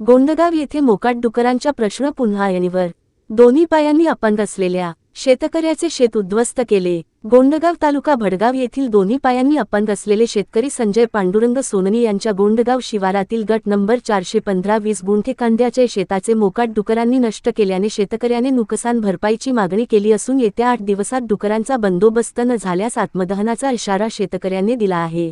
गोंडगाव येथे मोकाट डुकरांच्या प्रश्न पुन्हा ऐणीवर दोन्ही पायांनी अपंग असलेल्या शेतकऱ्याचे शेत उद्ध्वस्त केले. गोंडगाव तालुका भडगाव येथील दोन्ही पायांनी अपंग असलेले शेतकरी संजय पांडुरंग सोननी यांच्या गोंडगाव शिवारातील गट नंबर चारशे पंधरा वीस गुंठे कांद्याचे शेताचे मोकाट डुकरांनी नष्ट केल्याने शेतकऱ्याने नुकसान भरपाईची मागणी केली असून येत्या आठ दिवसात डुकरांचा बंदोबस्त न झाल्यास आत्मदहनाचा इशारा शेतकऱ्यांनी दिला आहे.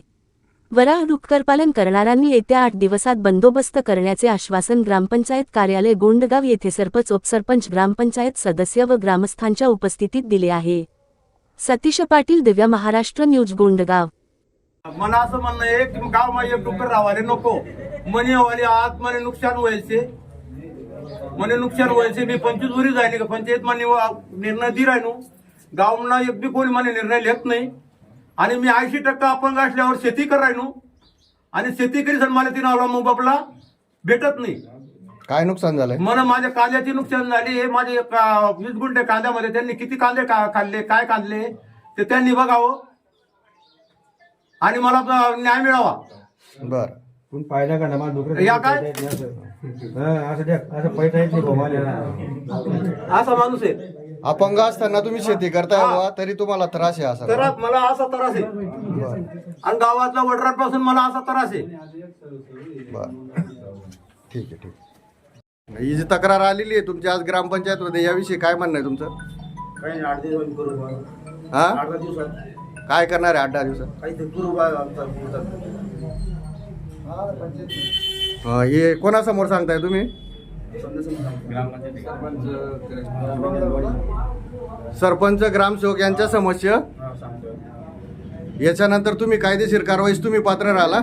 वराह डुक्करपालन करणाऱ्यांनी येत्या आठ दिवसात बंदोबस्त करण्याचे आश्वासन ग्रामपंचायत कार्यालय गोंडगाव येथे सरपंच उपसरपंच ग्रामपंचायत सदस्य व ग्रामस्थांच्या उपस्थितीत दिले आहे. सतीश पाटील दिव्या महाराष्ट्र न्यूज गोंडगाव. मला असं म्हणणं आहे की गाव माझे डुक्कर रावाले नको. मनी वाले आज मने नुकसान व्हायचे. मने नुकसान व्हायचे मी पंचवीस वरी जायले का? पंचायत म्हणे निर्णय दि राहिनो गावना एक बी कोणी मला निर्णय घेत नाही. आणि मी ऐंशी टक्का अपंग असल्यावर शेती कर राहिनो आणि शेती करी सण मला तीन आवला मग बापला भेटत नाही. काय नुकसान झालंय? मन माझ्या कांद्याची नुकसान झाली. हे माझे वीस गुंठे कांद्यामध्ये त्यांनी किती कांदे का- खाल्ले काय काढले ते त्यांनी बघावं. आणि मला न्याय मिळावा. बर. कोण पाहिला का ना मला डुकरं या काय? असं. हा, असं द्या असं पैठा येत नाही भाऊ मला. असा माणूस आहे. अपंग असताना तुम्ही शेती करताय हा. बाबा तरी तुम्हाला त्रास आहे असा तर मला असा त्रास आहे. आणि गावातल्या वडरापासून मला असा त्रास आहे. बर. ठीक आहे ठीक आहे. ही जी तक्रार आलेली आहे तुमच्या आज ग्रामपंचायत मध्ये याविषयी काय म्हणणं आहे तुमचं? काही आठ दिवस करू हा? दहा दिवसात. काय करणार आहे आठ दहा दिवसात? काही ते करू अं, हे कोणासमोर सांगताय तुम्ही? सरपंच ग्रामसेवक यांच्या समस्या. याच्यानंतर तुम्ही कायदेशीर कारवाईस तुम्ही पात्र राहिला.